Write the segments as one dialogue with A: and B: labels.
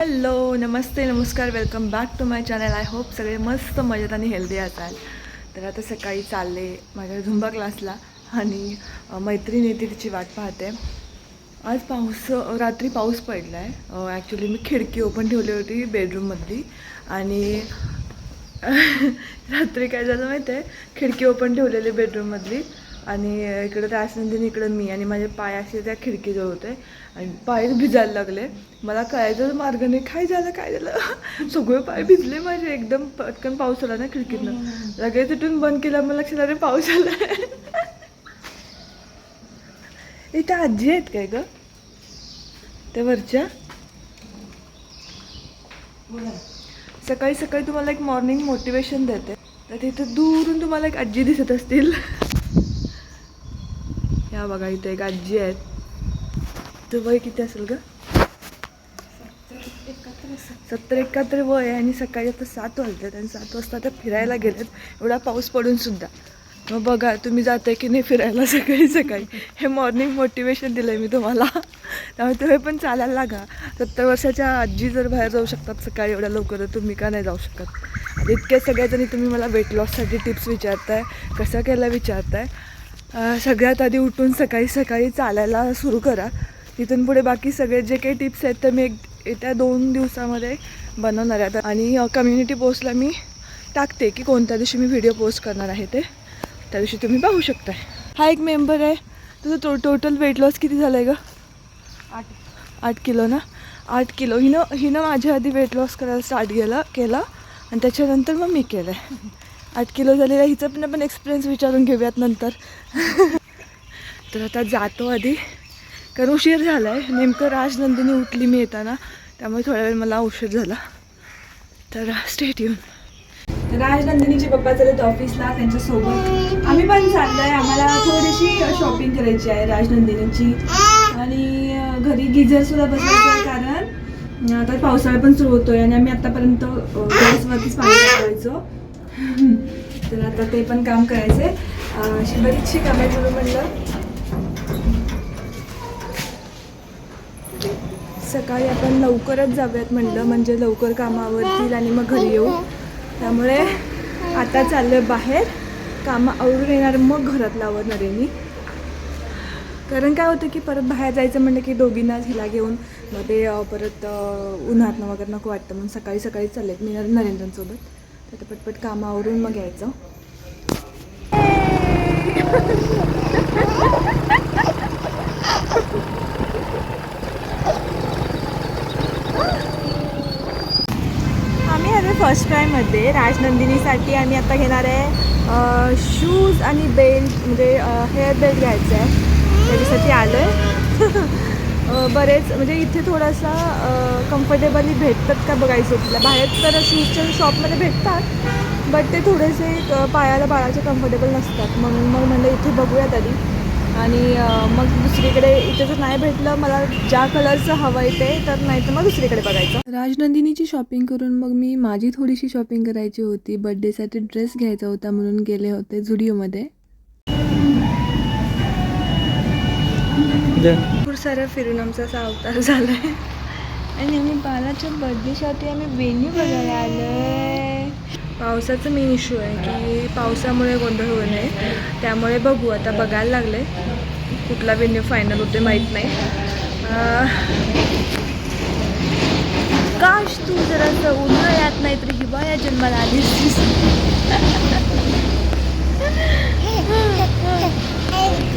A: Hello नमस्ते नमस्कार welcome back to my channel I hope सगळे मस्त मजेत आणि हेल्दी असाल तर आता सकाळी चालले माझ्या झुंबा क्लासला आणि मैत्रिणी मैत्रीण येते तिची वाट पाहते. आज पाऊस रात्री पाऊस पडला आहे ॲक्च्युली मी खिडकी ओपन ठेवली होती बेडरूममधली आणि रात्री काय झालं माहिती आहे खिडकी ओपन ठेवलेली बेडरूममधली आणि इकडं रासनंदिनी इकडं मी आणि माझे पाय असे त्या खिडकीजवळ होते. आणि पाय भिजायला लागले. मला कळायचं मार्ग नाही काय झालं काय झालं? सगळे पाय भिजले माझे एकदम पटकन पाऊस आला ना खिडकीतनं. लगेच तिथून बंद केलं मला लक्षात आलं पाऊस आला इथं आजी आहेत काय ग? त्या वरच्या? सकाळी सकाळी तुम्हाला एक मॉर्निंग मोटिवेशन देते. तर तिथं दूरून तुम्हाला एक आजी दिसत असतील. ह्या बघा इथे एक आजी आहेत. तर वय किती असेल ग? सत्तर एकाहत्तर वय आहे आणि सकाळी आता सात वाजलेत आणि सात वाजता त्या फिरायला गेलेत. एवढा पाऊस पडून सुद्धा. मग बघा तुम्ही जाताय की नाही फिरायला सकाळी सकाळी? हे मॉर्निंग मोटिवेशन दिलं आहे मी तुम्हाला. त्यामुळे तुम्ही पण चालायला लागा. सत्तर वर्षाच्या आजी जर बाहेर जाऊ शकतात सकाळी एवढ्या लवकर तुम्ही का नाही जाऊ शकत? इतक्या सगळ्याजणी तुम्ही मला वेट लॉससाठी टिप्स विचारताय कसं केलं विचारताय? सगळ्यात आधी उठून सकाळी सकाळी चालायला सुरू करा. तिथून पुढे बाकी सगळे जे काही टिप्स आहेत ते मी एक येत्या दोन दिवसामध्ये बनवणार आहे. आता आणि कम्युनिटी पोस्टला मी टाकते की कोणत्या दिवशी मी व्हिडिओ पोस्ट करणार आहे ते. त्या दिवशी तुम्ही पाहू शकताय. हा एक मेंबर आहे. तुझं टो टोटल वेट लॉस किती झालं आहे ग? आठ. आठ किलो ना? आठ किलो. हिनं हिनं माझ्या आधी वेट लॉस करायला स्टार्ट केलं केलं. आणि त्याच्यानंतर मग मी केलं आहे आठ किलो झालेला हिचं पण एक्सपिरियन्स विचारून घेऊयात नंतर. तर आता जातो आधी. कारण उशीर झाला आहे नेमकं राजनंदिनी उठली मी येताना. त्यामुळे थोड्या वेळ मला उशीर झाला. तर स्टेट येऊन राजनंदिनीचे पप्पा चालत ऑफिसला त्यांच्यासोबत आम्ही पण चाललोय. आम्हाला थोडीशी शॉपिंग करायची आहे राजनंदिनीची. आणि घरी गिझर सुद्धा बसवायचं आहे कारण आता पावसाळा पण सुरू होतोय आणि आम्ही आतापर्यंत गॅसवरतीच पाणी करायचो तर आता ते पण काम करायचंय. अशी बरीचशी कामे म्हणून म्हणलं. सकाळी आपण लवकरच जाऊयात म्हणलं म्हणजे लवकर कामावरतील आणि मग घरी येऊ. त्यामुळे आता चाललोय बाहेर. कामं आवडून येणार मग घरात लावणार आहे मी. कारण काय होतं की परत बाहेर जायचं म्हणलं की दोघींनाच हिला घेऊन मग ते परत उन्हातनं वगैरे नको वाटतं म्हणून सकाळी सकाळी चाललेत मी नरेंद्रांसोबत तर पटपट कामावरून आवरून मग यायचं. आम्ही आलो फर्स्ट क्रायमध्ये राजनंदिनीसाठी आम्ही आता घेणार आहे शूज आणि बेल्ट म्हणजे हेअर बेल्ट घ्यायचं आहे त्याच्यासाठी आलो आहे बरेच म्हणजे इथे थोडासा कम्फर्टेबली भेटतात का बघायचं होतं तिला? बाहेर तर शूजच्या शॉपमध्ये भेटतात बट ते थोडेसे पायाला बाळाचे कम्फर्टेबल नसतात. म्हणून मग म्हणलं इथे बघूयात आधी. आणि मग दुसरीकडे इथे जर नाही भेटलं मला ज्या कलरचं हवं आहे ते तर नाही तर मग दुसरीकडे बघायचं. राजनंदिनीची शॉपिंग करून मग मी माझी थोडीशी शॉपिंग करायची होती. बड्डेसाठी ड्रेस घ्यायचा होता म्हणून गेले होते झुडिओमध्ये भरपूर सारं फिरून आमचा असा अवतार झाला आहे आणि आम्ही बालाच्या बड्डेसाठी आम्ही वेन्यू बघायला आलो आहे पावसाचा मेन इश्यू आहे की पावसामुळे गोंधळ होऊ नये. त्यामुळे बघू आता बघायला लागले कुठला वेन्यू फायनल होते माहीत नाही. काश तू जरासं उन्हाळ्यात नाही तर हिवाळ्यात जन्माला आली असतीस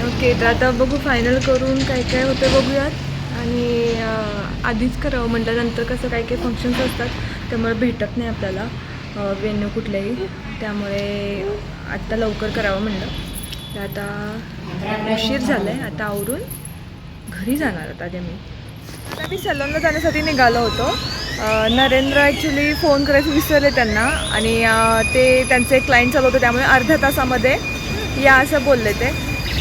A: ओके तर आता बघू फायनल करून काय काय होतं बघूयात. आणि आधीच करावं म्हटल्यानंतर कसं काही काही फंक्शन्स असतात त्यामुळे भेटत नाही आपल्याला वेन्यू कुठल्याही. त्यामुळे आत्ता लवकर करावं म्हणलं. तर आता उशीर झालं आहे आता आवरून घरी जाणार आता ते मी. आता मी सलूनला जाण्यासाठी निघालो होतो. नरेंद्र ॲक्च्युली फोन करायचं विसरले त्यांना. आणि ते त्यांचे क्लायंट चालू होते. त्यामुळे अर्ध्या तासामध्ये या असं बोलले ते.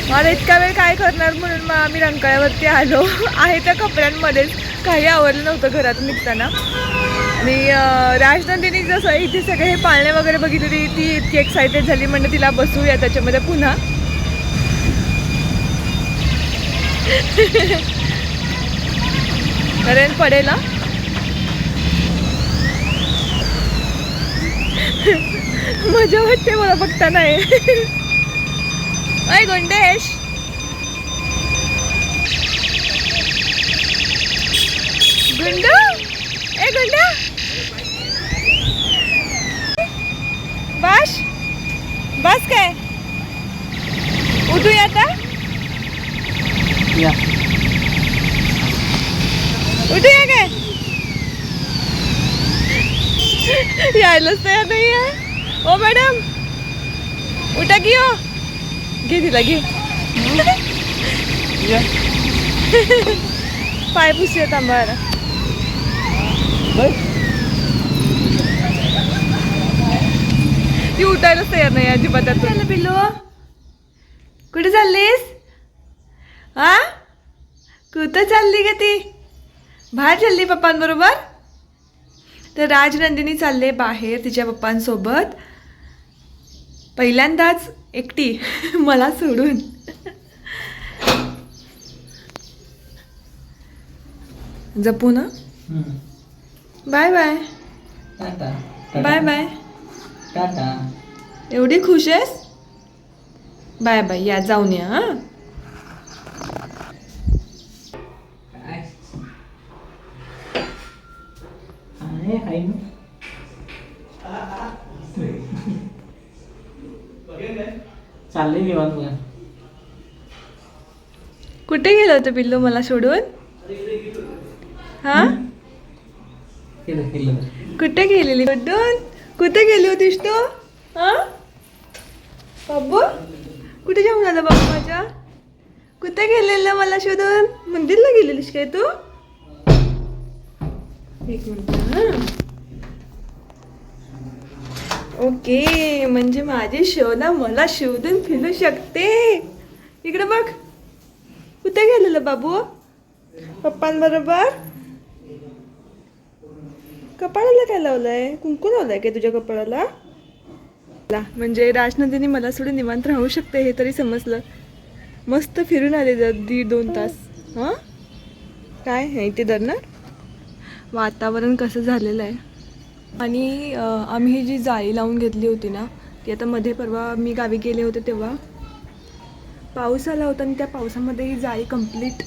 A: मला इतका वेळ काय करणार म्हणून मग आम्ही रंकाळ्यावरती आलो. आहे त्या कपड्यांमध्येच काही आवडलं नव्हतं घरातून निघताना. आणि राजनंदिनी जसं इथे सगळे हे पाळणे वगैरे बघितली ती इतकी एक्सायटेड झाली म्हणजे तिला बसूया त्याच्यामध्ये पुन्हा. करेन पडेल मजा वाटते मला बघता नाही अय गुंडेश. गुंडू? ए गुंडा. बस. बस काय? उठूया आता?
B: या.
A: उठूया काय? यायलाच तयार नाही आहे ओ मॅडम. उठा की हो. घे तिला घे.
B: या.
A: पाय पुसूया थांबायला
B: बस
A: ती उठायलाच तयार नाही अजिबात आता. पिल्लू? कुठे चाललीस? हा कुठं चालली का ती? बाहेर चालली पप्पांबरोबर? तर राजनंदिनी चालले बाहेर तिच्या पप्पांसोबत. पहिल्यांदाच एकटी मला सोडून. जपू ना. Bye bye.
B: Tata.
A: Bye bye.
B: Tata.
A: एवढी खुश आहेस? Bye bye. या जाऊन या हां
B: आहे आहे ना चाललंय निवांत बघा
A: कुठे गेलं होतं पिल्लू मला सोडून? हा?
B: केलं केलं
A: कुठे गेलेली? कुठून कुठे गेली होतीस तू? हा? बाबू? कुठे जाऊन आला बाबू माझ्या? कुठे गेलेलं मला शोधून? मंदिरला गेलेलीस काय तू? एक मिनिट हा. ओके म्हणजे माझी शोना मला शोधून फिरू शकते. इकडे बघ. कुठे गेलेलं बाबू? पप्पांबरोबर? कपाळाला काय लावलंय? कुंकू लावलंय काय तुझ्या कपाळाला? म्हणजे राजनंदिनी मला सोडून निवांत राहू शकते हे तरी समजलं. मस्त फिरून आले जर दीड दोन तास. हां? काय? आहे इथे धरणार? वातावरण कसं झालेलं आहे? आणि आम्ही ही जी जाळी लावून घेतली होती ना ती आता मध्ये परवा मी गावी गेले होते तेव्हा पाऊस आला होता आणि त्या पावसामध्ये ही जाळी कंप्लीट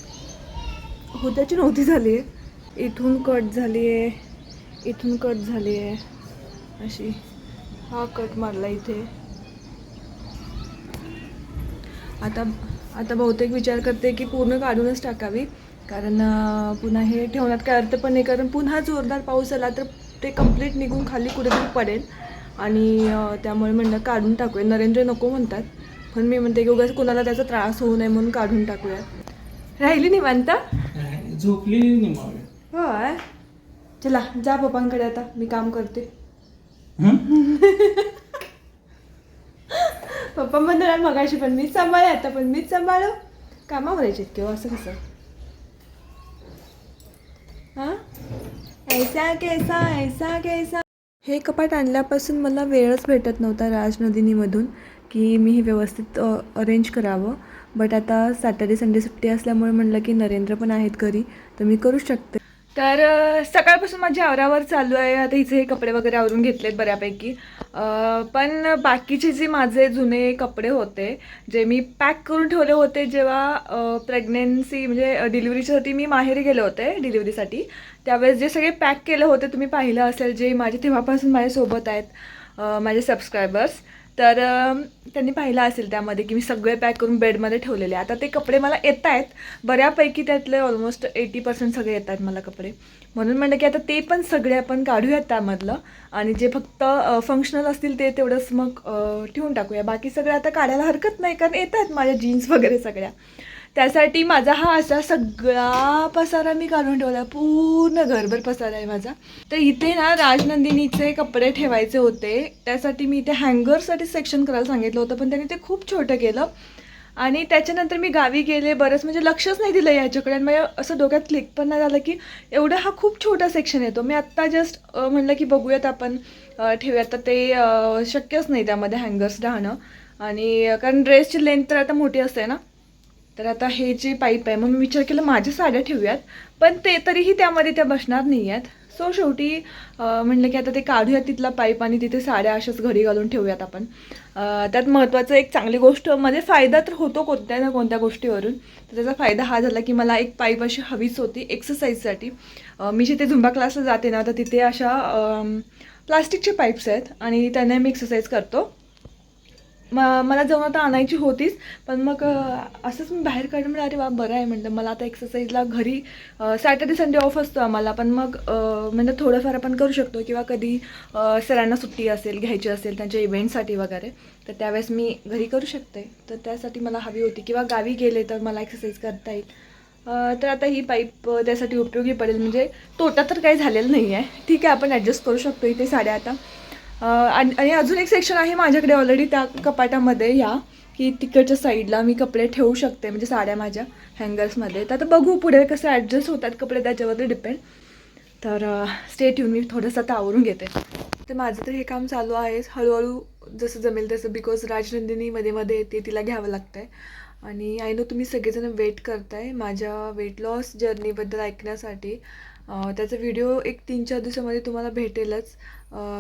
A: होत्याची नव्हती झाली. आहे इथून कट झाली आहे इथून कट झाली आहे अशी हा कट मारला इथे. आता आता बहुतेक विचार करते की पूर्ण काढूनच टाकावी कारण पुन्हा हे ठेवण्यात काय अर्थ पण नाही कारण पुन्हा जोरदार पाऊस आला तर ते कंप्लीट निघून खाली कुठेतरी पडेल. आणि त्यामुळे म्हणलं काढून टाकूया. नरेंद्र नको म्हणतात. पण मी म्हणते की उगाच कोणाला त्याचा त्रास होऊ नये म्हणून काढून टाकूया. राहिली निवांत?
B: झोपली निमावे
A: होय? चला जा पप्पांकडे आता. मी काम करते. पप्पा म्हणणार मगाशी पण मीच सांभाळे आता पण मीच सांभाळू? कामावर यायचे किंवा असं कसं हा ऐसा कैसा ऐसा कैसा? हे कपाट आणल्यापासून मला वेळच भेटत नव्हता राजनदिनीमधून की मी हे व्यवस्थित अरेंज करावं. बट आता सॅटर्डे संडे सुट्टी असल्यामुळे म्हणलं की नरेंद्र पण आहेत घरी तर मी करू शकते. तर सकाळपासून माझी आवरावर चालू आहे. आता हिचे हे कपडे वगैरे आवरून घेतलेत बऱ्यापैकी. पण बाकीचे जे माझे जुने कपडे होते जे मी पॅक करून ठेवले होते जेव्हा प्रेग्नेन्सी म्हणजे डिलिव्हरीच्यासाठी मी माहेरी गेले होते डिलिव्हरीसाठी त्यावेळेस जे सगळे पॅक केले होते तुम्ही पाहिलं असेल जे माझे तेव्हापासून माझ्यासोबत आहेत माझे सबस्क्रायबर्स तर त्यांनी पाहिलं असेल त्यामध्ये की मी सगळे पॅक करून बेडमध्ये ठेवलेले. आता ते कपडे मला येत आहेत बऱ्यापैकी त्यातले ऑलमोस्ट एटी पर्सेंट सगळे येत आहेत मला कपडे. म्हणून म्हणलं की आता ते पण सगळे आपण काढूयात त्यामधलं. आणि जे फक्त फंक्शनल असतील ते तेवढंच मग ठेवून टाकूया. बाकी सगळं आता काढायला हरकत नाही कारण येत आहेत माझ्या जीन्स वगैरे सगळ्या. त्यासाठी माझा हा असा सगळा पसारा मी काढून ठेवला. पूर्ण घरभर पसारा आहे माझा. तर इथे ना राजनंदिनीचे कपडे ठेवायचे होते. त्यासाठी मी इथे हँगरसाठी सेक्शन करायला सांगितलं होतं पण त्यांनी ते खूप छोटं केलं. आणि त्याच्यानंतर मी गावी गेले बरंच म्हणजे लक्षच नाही दिलं याच्याकडे. आणि माझ्या असं डोक्यात क्लिक पण नाही झालं की एवढा हा खूप छोटा सेक्शन येतो. मी आत्ता जस्ट म्हणलं की बघूयात आपण ठेवूयात. तर ते शक्यच नाही त्यामध्ये हँगर्स राहणं. आणि कारण ड्रेसची लेंथ तर आता मोठी असते ना. तर आता हे जे पाईप आहे मग मी विचार केला माझ्या साड्या ठेवूयात पण ते तरीही त्यामध्ये त्या बसणार नाही आहेत सो शेवटी म्हणलं की आता ते काढूयात तिथला पाईप आणि तिथे साड्या अशाच घरी घालून ठेवूयात आपण. त्यात महत्त्वाचं एक चांगली गोष्ट म्हणजे फायदा तर होतो कोणत्या ना कोणत्या गोष्टीवरून तर त्याचा फायदा हा झाला की मला एक पाईप अशी हवीच होती एक्सरसाइजसाठी मी जिथे झुंबा क्लासला जाते ना तर तिथे अशा प्लास्टिकचे पाईप्स आहेत आणि त्यांना मी एक्सरसाइज करतो. म मला जाऊन आता आणायची होतीच पण मग असंच मी बाहेर काढलं म्हणजे अरे वा बरं आहे म्हटलं मला आता एक्सरसाइजला घरी सॅटर्डे संडे ऑफ असतो आम्हाला पण मग म्हणजे थोडंफार आपण करू शकतो किंवा कधी सरांना सुट्टी असेल घ्यायची असेल त्यांच्या इव्हेंटसाठी वगैरे तर त्यावेळेस मी घरी करू शकते. तर त्यासाठी मला हवी होती. किंवा गावी गेले तर मला एक्सरसाइज करता येईल. तर आता ही पाईप त्यासाठी उपयोगी पडेल. म्हणजे तोटा तर काही झालेला नाही आहे ठीक आहे आपण ॲडजस्ट करू शकतो इथे साड्या आता. आणि आणि अजून एक सेक्शन आहे माझ्याकडे ऑलरेडी त्या कपाटामध्ये या की तिकडच्या साईडला मी कपडे ठेवू शकते म्हणजे साड्या माझ्या हँगर्समध्ये तर आता बघू पुढे कसं ॲडजस्ट होतात कपडे त्याच्यावरती डिपेंड तर स्टेट येऊन मी थोडंसं आता आवरून घेते. तर माझं तर हे काम चालू आहे. हळूहळू जसं जमेल तसं बिकॉज राजनंदिनी मध्ये मध्ये येते तिला घ्यावं लागतं आहे आणि आय नो तुम्ही सगळेजण वेट करताय माझ्या वेट लॉस जर्नीबद्दल ऐकण्यासाठी. त्याचा व्हिडिओ एक तीन चार दिवसामध्ये तुम्हाला भेटेलच.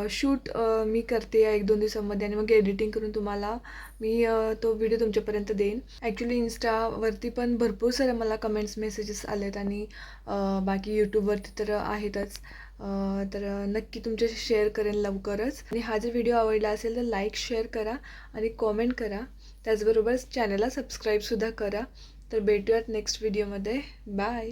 A: शूट मी करते या एक दोन दिवसामध्ये आणि मग एडिटिंग करून तुम्हाला मी तो व्हिडिओ तुमच्यापर्यंत देईन. ॲक्च्युली इन्स्टावरती पण भरपूर सारे मला कमेंट्स मेसेजेस आलेत आणि बाकी यूट्यूबवरती तर आहेतच. तर नक्की तुमच्याशी शेअर करेन लवकरच. आणि हा जर व्हिडिओ आवडला असेल तर लाईक शेअर करा आणि कॉमेंट करा. त्याचबरोबर चॅनलला सबस्क्राईबसुद्धा करा. तर भेटूयात नेक्स्ट व्हिडिओमध्ये बाय